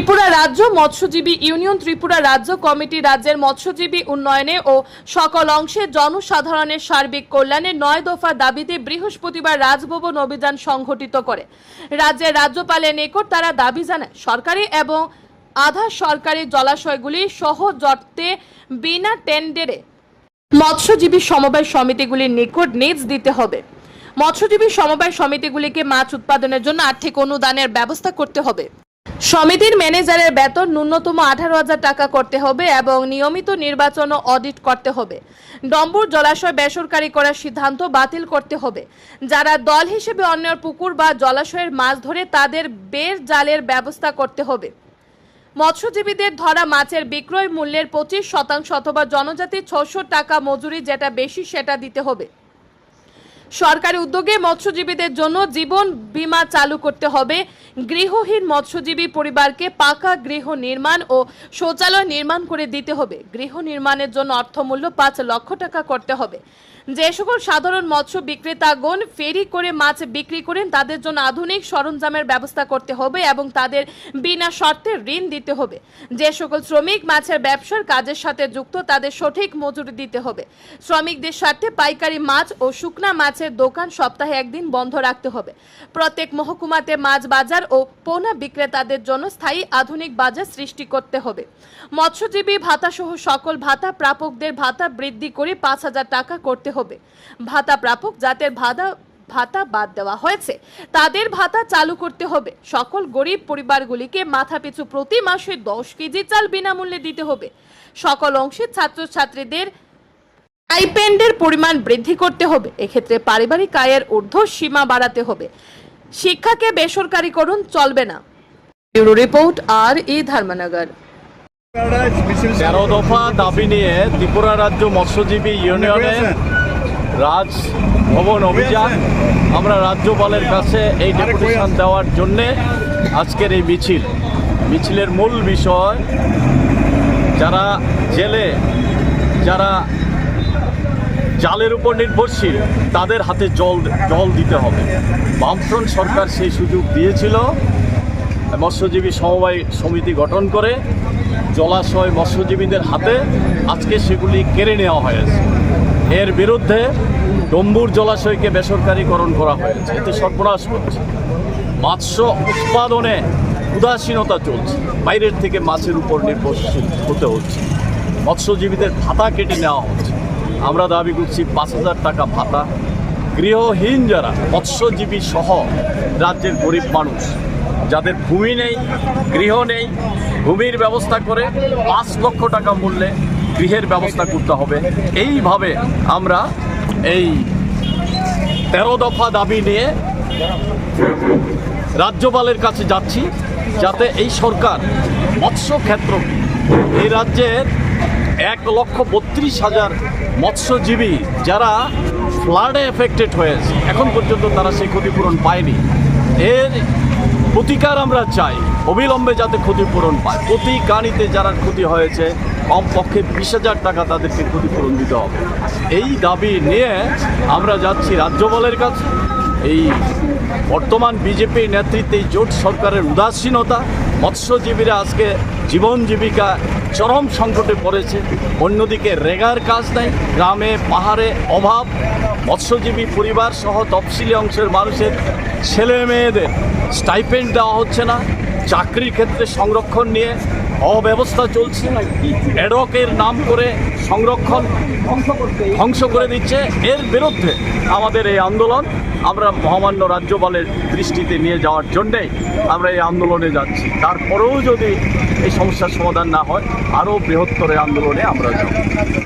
ত্রিপুরা রাজ্য মৎস্যজীবী ইউনিয়ন, ত্রিপুরা রাজ্য কমিটি রাজ্যের মৎস্যজীবী উন্নয়নে ও সকল অংশে জনসাধারণের সার্বিক কল্যাণে নয় দফা দাবিতে বৃহস্পতিবার রাজভবন অভিযান সংঘটিত করে। রাজ্যের রাজ্যপালের নিকট তারা দাবি জানায়, সরকারি এবং আধা সরকারি জলাশয়গুলি সহজ জটতে বিনা টেন্ডারে মৎস্যজীবী সমবায় সমিতিগুলির নিকট নিজ দিতে হবে। মৎস্যজীবী সমবায় সমিতিগুলিকে মাছ উৎপাদনের জন্য আর্থিক অনুদানের ব্যবস্থা করতে হবে। সমিতির ম্যানেজারের বেতন ন্যূনতম আঠারো হাজার টাকা করতে হবে এবং নিয়মিত নির্বাচন অডিট করতে হবে। ডম্বুর জলাশয় বেসরকারি করার সিদ্ধান্ত বাতিল করতে হবে। যারা দল হিসেবে অন্যের পুকুর বা জলাশয়ের মাছ ধরে তাদের বের জালের ব্যবস্থা করতে হবে। মৎস্যজীবীদের ধরা মাছের বিক্রয় মূল্যের পঁচিশ শতাংশ অথবা জনজাতির ছশো টাকা মজুরি যেটা বেশি সেটা দিতে হবে। সরকারি উদ্যোগে মৎস্যজীবীদের জন্য জীবন বীমা চালু করতে হবে। গৃহহীন মৎস্যজীবী পরিবারকে পাকা গৃহ নির্মাণ ও শৌচালয় নির্মাণ করে দিতে হবে। গৃহ নির্মাণের জন্য অর্থমূল্য পাঁচ লক্ষ টাকা করতে হবে। যে সকল সাধারণ মৎস্য বিক্রেতাগণ ফেরি করে মাছ বিক্রি করেন, তাদের জন্য আধুনিক সরঞ্জামের ব্যবস্থা করতে হবে এবং তাদের বিনা শর্তে ঋণ দিতে হবে। যে সকল শ্রমিক মাছের ব্যবসার কাজের সাথে যুক্ত, তাদের সঠিক মজুরি দিতে হবে। শ্রমিকদের স্বার্থে পাইকারি মাছ ও শুকনা মাছের দোকান সপ্তাহে একদিন বন্ধ রাখতে হবে। প্রত্যেক মহকুমাতে মাছ বাজার ও পোনা বিক্রেতাদের জন্য স্থায়ী আধুনিক বাজার সৃষ্টি করতে হবে। মৎস্যজীবী ভাতা সহ সকল ভাতা প্রাপকদের ভাতা বৃদ্ধি করে পাঁচ হাজার টাকা করতে হবে। ভাতা প্রাপক যাদের ভাতা ভাতা বাদ দেওয়া হয়েছে, তাদের ভাতা চালু করতে হবে। সকল গরিব পরিবারগুলিকে মাথাপিছু প্রতি মাসে দশ কেজি চাল বিনামূল্যে দিতে হবে। সকল অংশে ছাত্রছাত্রীদের স্টাইপেন্ডের পরিমাণ বৃদ্ধি করতে হবে। এক্ষেত্রে পারিবারিক আয়ের ঊর্ধ্ব সীমা বাড়াতে হবে। শিক্ষাকে বেসরকারীকরণ চলবে না। ব্যুরো রিপোর্ট আর ই ধর্মনগর। তেরো দফা দাবি নিয়ে ত্রিপুরা রাজ্য মৎস্যজীবী ইউনিয়নের রাজভবন অভিযান। আমরা রাজ্যপালের কাছে এই ডেপুটেশন দেওয়ার জন্যে আজকের এই মিছিল। মিছিলের মূল বিষয় যারা জেলে যারা জালের উপর নির্ভরশীল, তাদের হাতে জল জল দিতে হবে। বামফ্রন্ট সরকার সেই সুযোগ দিয়েছিল। মৎস্যজীবী সমবায় সমিতি গঠন করে জলাশয় মৎস্যজীবীদের হাতে আজকে সেগুলি কেড়ে নেওয়া হয়েছে। এর বিরুদ্ধে ডম্বুর জলাশয়কে বেসরকারীকরণ করা হয়েছে। এতে সর্বনাশ হচ্ছে। মৎস্য উৎপাদনে উদাসীনতা চলছে। বাইরের থেকে মাছের উপর নির্ভরশীল হতে হচ্ছে। মৎস্যজীবীদের ভাতা কেটে নেওয়া হচ্ছে। আমরা দাবি করছি পাঁচ হাজার টাকা ভাতা। গৃহহীন যারা, মৎস্যজীবী সহ রাজ্যের গরিব মানুষ, যাদের ভূমি নেই, গৃহ নেই, ভূমির ব্যবস্থা করে পাঁচ লক্ষ টাকা মূল্যে গৃহের ব্যবস্থা করতে হবে। এইভাবে আমরা এই তেরো দফা দাবি নিয়ে রাজ্যপালের কাছে যাচ্ছি, যাতে এই সরকার মৎস্য ক্ষেত্র, এই রাজ্যের এক লক্ষ বত্রিশ হাজার মৎস্যজীবী যারা ফ্লাডে এফেক্টেড হয়েছে, এখন পর্যন্ত তারা সেই ক্ষতিপূরণ পায়নি। এর প্রতিকার আমরা চাই, অবিলম্বে যাতে ক্ষতিপূরণ পায়। প্রতি কানিতে যারা ক্ষতি হয়েছে, কমপক্ষে বিশ হাজার টাকা তাদেরকে ক্ষতিপূরণ দিতে হবে। এই দাবি নিয়ে আমরা যাচ্ছি রাজ্যপালের কাছে। এই বর্তমান বিজেপির নেতৃত্বে জোট সরকারের উদাসীনতা, মৎস্যজীবীরা আজকে জীবন জীবিকা চরম সংকটে পড়েছে। অন্যদিকে রেগার কাজ নেই, গ্রামে পাহাড়ে অভাব, মৎস্যজীবী পরিবার সহ তফসিলি অংশের মানুষের ছেলে মেয়েদের স্টাইপেন্ড দেওয়া হচ্ছে না। চাকরির ক্ষেত্রে সংরক্ষণ নিয়ে অব্যবস্থা চলছে অ্যাডকের নাম করে সংরক্ষণ ধ্বংস করে দিচ্ছে। এর বিরুদ্ধে আমাদের এই আন্দোলন। আমরা মহামান্য রাজ্যপালের দৃষ্টিতে নিয়ে যাওয়ার জন্যেই আমরা এই আন্দোলনে যাচ্ছি। তারপরেও যদি এই সমস্যার সমাধান না হয় আরও বৃহত্তর আন্দোলনে আমরা যাব।